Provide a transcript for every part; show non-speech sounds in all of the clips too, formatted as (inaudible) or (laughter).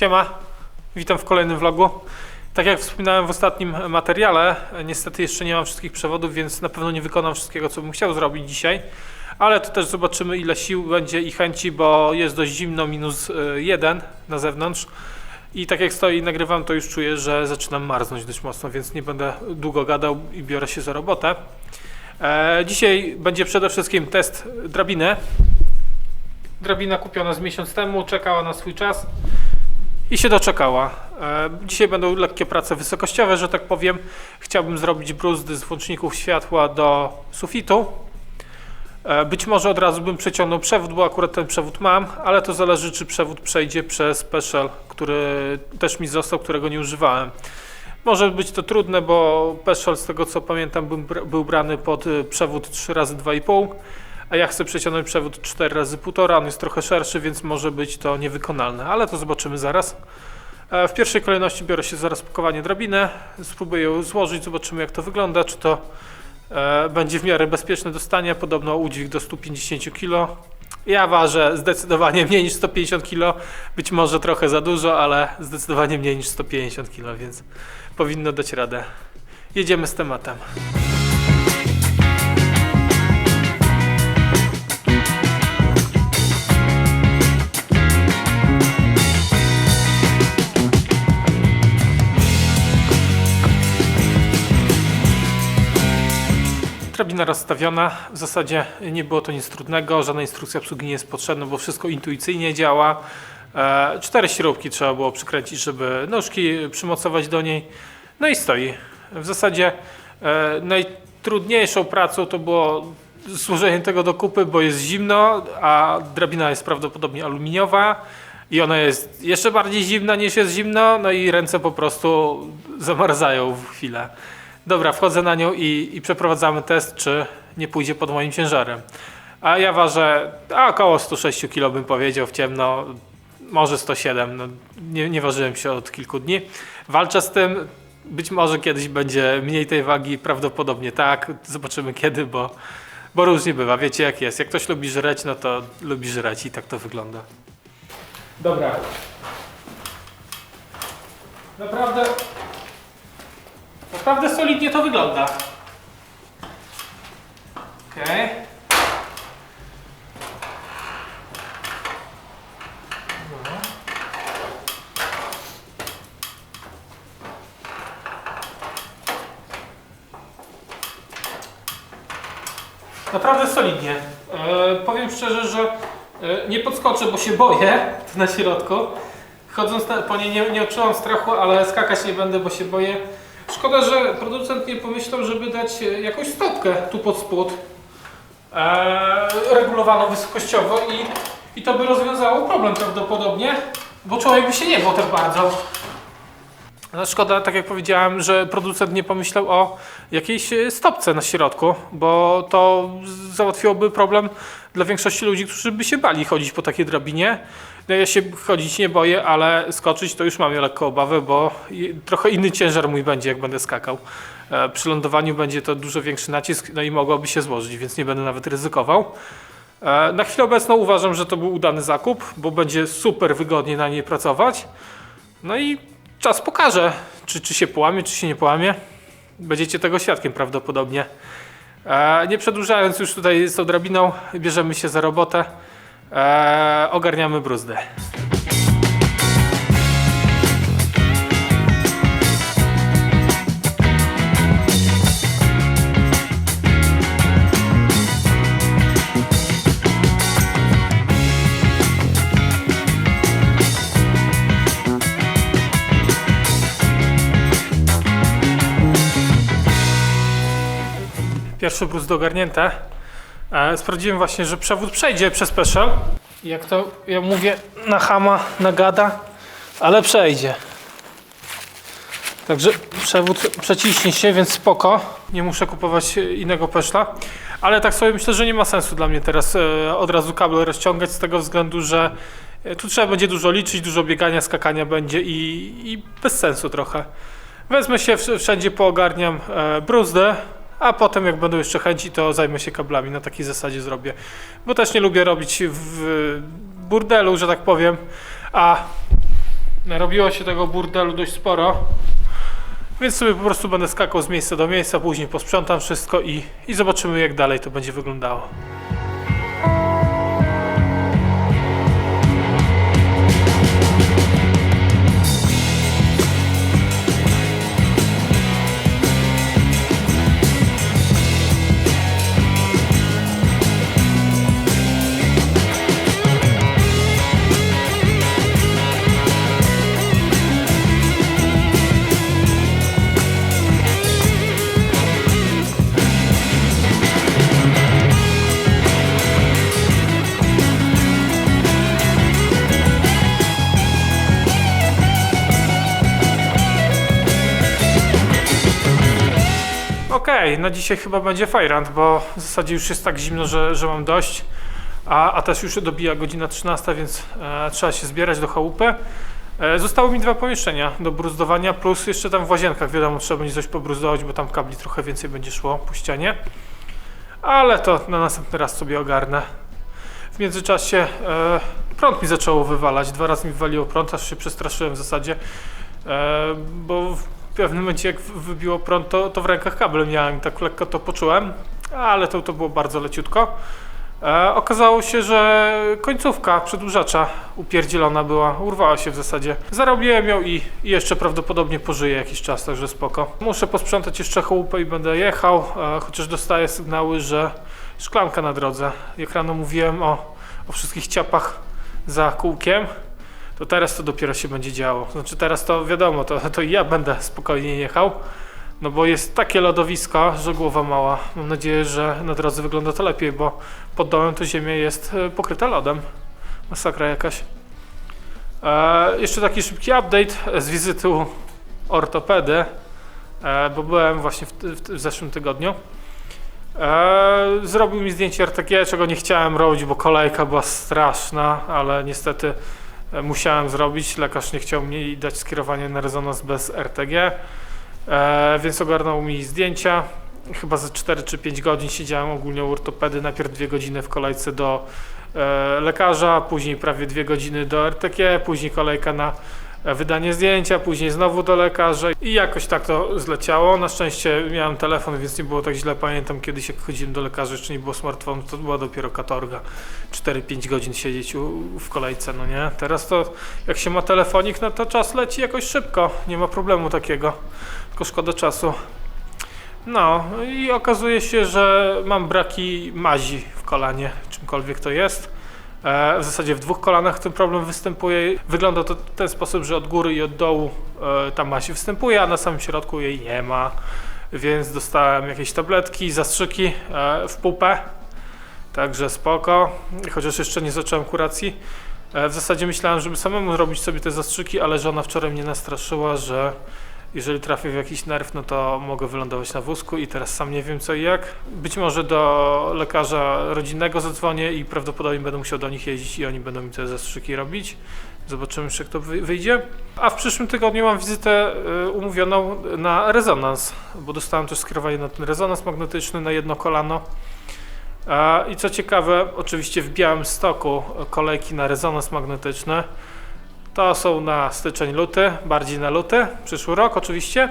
Siema, witam w kolejnym vlogu. Tak jak wspominałem w ostatnim materiale, niestety jeszcze nie mam wszystkich przewodów, więc na pewno nie wykonam wszystkiego, co bym chciał zrobić dzisiaj. Ale to też zobaczymy, ile sił będzie i chęci, bo jest dość zimno, minus y, jeden na zewnątrz. I tak jak stoi i nagrywam, to już czuję, że zaczynam marznąć dość mocno, więc nie będę długo gadał i biorę się za robotę. E, dzisiaj będzie przede wszystkim test drabiny. Drabina kupiona z miesiąc temu, czekała na swój czas i się doczekała. E, Dzisiaj będą lekkie prace wysokościowe, że tak powiem. Chciałbym zrobić bruzdy z włączników światła do sufitu. E, Być może od razu bym przeciągnął przewód, bo akurat ten przewód mam, ale to zależy, czy przewód przejdzie przez special, który też mi został, którego nie używałem. Może być to trudne, bo Peszol, z tego co pamiętam, był, br- był brany pod y, przewód 3 razy 2,5 a ja chcę przeciągnąć przewód 4 razy 1,5 on jest trochę szerszy, więc może być to niewykonalne, ale to zobaczymy zaraz. E, W pierwszej kolejności biorę się za rozpakowanie drabiny, spróbuję ją złożyć, zobaczymy jak to wygląda, czy to e, będzie w miarę bezpieczne do stania, podobno udźwig do 150 kg. Ja ważę zdecydowanie mniej niż 150 kg, być może trochę za dużo, ale zdecydowanie mniej niż 150 kg, więc powinno dać radę. Jedziemy z tematem. Drabina rozstawiona. W zasadzie nie było to nic trudnego, żadna instrukcja obsługi nie jest potrzebna, bo wszystko intuicyjnie działa. E, Cztery śrubki trzeba było przykręcić, żeby nóżki przymocować do niej. No i stoi. W zasadzie e, najtrudniejszą pracą to było złożenie tego do kupy, bo jest zimno, a drabina jest prawdopodobnie aluminiowa i ona jest jeszcze bardziej zimna niż jest zimno, no i ręce po prostu zamarzają w chwilę. Dobra, wchodzę na nią i, i przeprowadzamy test, czy nie pójdzie pod moim ciężarem. A ja ważę a około 106 kg bym powiedział w ciemno, może 107, no, nie, nie ważyłem się od kilku dni. Walczę z tym, być może kiedyś będzie mniej tej wagi, prawdopodobnie tak, zobaczymy kiedy, bo, bo różnie bywa, wiecie jak jest. Jak ktoś lubi żreć, no to lubi żreć i tak to wygląda. Dobra. Naprawdę Naprawdę solidnie to wygląda. Okej. No. Naprawdę solidnie. E, powiem szczerze, że e, nie podskoczę, bo się boję (laughs) na środku. Chodząc na, po niej nie, nie odczułam strachu, ale skakać nie będę, bo się boję. Szkoda, że producent nie pomyślał, żeby dać e, jakąś stopkę tu pod spód, e, regulowaną wysokościowo i, i to by rozwiązało problem prawdopodobnie, bo człowiek by się nie bał tak bardzo. No szkoda, tak jak powiedziałem, że producent nie pomyślał o jakiejś e, stopce na środku, bo to załatwiłoby problem dla większości ludzi, którzy by się bali chodzić po takiej drabinie. No ja się chodzić nie boję, ale skoczyć to już mam lekko obawę, bo trochę inny ciężar mój będzie, jak będę skakał. E, Przy lądowaniu będzie to dużo większy nacisk, no i mogłoby się złożyć, więc nie będę nawet ryzykował. E, Na chwilę obecną uważam, że to był udany zakup, bo będzie super wygodnie na niej pracować. No i czas pokaże, czy, czy się połamie, czy się nie połamie. Będziecie tego świadkiem prawdopodobnie. E, nie przedłużając już tutaj z tą drabiną, bierzemy się za robotę. E, ogarniamy bruzdę. Pierwszy bruz dogarnięte. E, sprawdziłem właśnie, że przewód przejdzie przez peszel. Jak to ja mówię na hama, na gada, ale przejdzie. Także przewód przeciśnie się, więc spoko. Nie muszę kupować innego peszla. Ale tak sobie myślę, że nie ma sensu dla mnie teraz e, od razu kable rozciągać z tego względu, że e, tu trzeba będzie dużo liczyć, dużo biegania, skakania będzie i, i bez sensu trochę. Wezmę się, wsz- wszędzie poogarniam bruzdę, a potem jak będą jeszcze chęci, to zajmę się kablami. Na takiej zasadzie zrobię. Bo też nie lubię robić w burdelu, że tak powiem. A Narobiło się tego burdelu dość sporo. Więc sobie po prostu będę skakał z miejsca do miejsca, później posprzątam wszystko i, i zobaczymy jak dalej to będzie wyglądało. Okej, na dzisiaj chyba będzie fajrant, bo w zasadzie już jest tak zimno, że, że mam dość. A, a też już dobija godzina 13, więc e, trzeba się zbierać do chałupy. E, zostały mi dwa pomieszczenia do bruzdowania, plus jeszcze tam w łazienkach, wiadomo, trzeba będzie coś pobruzdować, bo tam kabli trochę więcej będzie szło po ścianie. Ale to na następny raz sobie ogarnę. W międzyczasie e, prąd mi zaczęło wywalać. Dwa razy mi wywaliło prąd, aż się przestraszyłem w zasadzie. E, bo pewnym momencie jak wybiło prąd, to, to w rękach kable miałem tak lekko to poczułem, ale to, to było bardzo leciutko. E, okazało się, że końcówka przedłużacza upierdzielona była, urwała się w zasadzie. Zarobiłem ją i, i jeszcze prawdopodobnie pożyję jakiś czas, także spoko. Muszę posprzątać jeszcze chałupę i będę jechał, e, chociaż dostaję sygnały, że szklanka na drodze. Jak rano mówiłem o, o wszystkich ciapach za kółkiem, to teraz to dopiero się będzie działo. Znaczy teraz to wiadomo, to, to i ja będę spokojnie jechał, no bo jest takie lodowisko, że głowa mała. Mam nadzieję, że na drodze wygląda to lepiej, bo pod domem to ziemia jest e, pokryta lodem. Masakra jakaś. E, jeszcze taki szybki update z wizyty u ortopedy, e, bo byłem właśnie w, w, w zeszłym tygodniu. E, zrobił mi zdjęcie RTG, czego nie chciałem robić, bo kolejka była straszna, ale niestety musiałem zrobić. Lekarz nie chciał mi dać skierowania na rezonans bez RTG, e, więc ogarnął mi zdjęcia. Chyba za 4 czy 5 godzin siedziałem ogólnie u ortopedy. Najpierw 2 godziny w kolejce do e, lekarza, później prawie 2 godziny do RTG, później kolejka na wydanie zdjęcia, później znowu do lekarza i jakoś tak to zleciało. Na szczęście miałem telefon, więc nie było tak źle. Pamiętam kiedyś jak chodziłem do lekarza, jeszcze nie było smartfonu, to była dopiero katorga. 4-5 godzin siedzieć w kolejce, no nie? Teraz to jak się ma telefonik, no to czas leci jakoś szybko, nie ma problemu takiego, tylko szkoda czasu. No i okazuje się, że mam braki mazi w kolanie, czymkolwiek to jest. E, W zasadzie w dwóch kolanach ten problem występuje. Wygląda to w ten sposób, że od góry i od dołu e, ta maź występuje, a na samym środku jej nie ma. Więc dostałem jakieś tabletki, zastrzyki e, w pupę. Także spoko. Chociaż jeszcze nie zacząłem kuracji. W zasadzie myślałem, żeby samemu robić sobie te zastrzyki, ale żona wczoraj mnie nastraszyła, że jeżeli trafię w jakiś nerw, no to mogę wylądować na wózku i teraz sam nie wiem co i jak. Być może do lekarza rodzinnego zadzwonię i prawdopodobnie będę musiał do nich jeździć i oni będą mi te zastrzyki robić. Zobaczymy jeszcze jak to wy- wyjdzie. A w przyszłym tygodniu mam wizytę y, umówioną na rezonans, bo dostałem też skierowanie na ten rezonans magnetyczny na jedno kolano. I co ciekawe, oczywiście w białym stoku kolejki na rezonans magnetyczny. To są na styczeń, luty, bardziej na luty, przyszły rok oczywiście.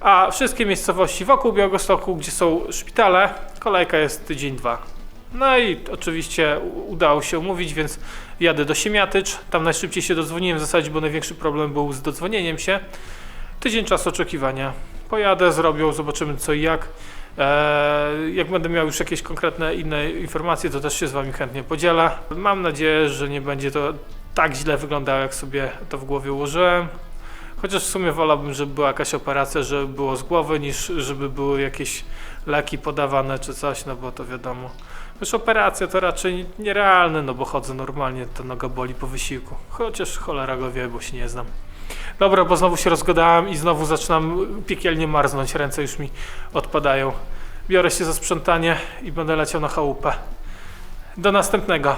A wszystkie miejscowości wokół Białegostoku, gdzie są szpitale, kolejka jest tydzień, dwa. No i oczywiście udało się umówić, więc jadę do Siemiatycz. Tam najszybciej się dodzwoniłem w zasadzie, bo największy problem był z dodzwonieniem się. Tydzień czasu oczekiwania. Pojadę, zrobią, zobaczymy co i jak. Eee, jak będę miał już jakieś konkretne inne informacje, to też się z Wami chętnie podzielę. Mam nadzieję, że nie będzie to tak źle wyglądało, jak sobie to w głowie ułożyłem. Chociaż w sumie wolałbym, żeby była jakaś operacja, żeby było z głowy, niż żeby były jakieś leki podawane czy coś, no bo to wiadomo. Już operacja to raczej nierealne, no bo chodzę normalnie, to noga boli po wysiłku. Chociaż cholera go wie, bo się nie znam. Dobra, bo znowu się rozgadałem i znowu zaczynam piekielnie marznąć, ręce już mi odpadają. Biorę się za sprzątanie i będę leciał na chałupę. Do następnego.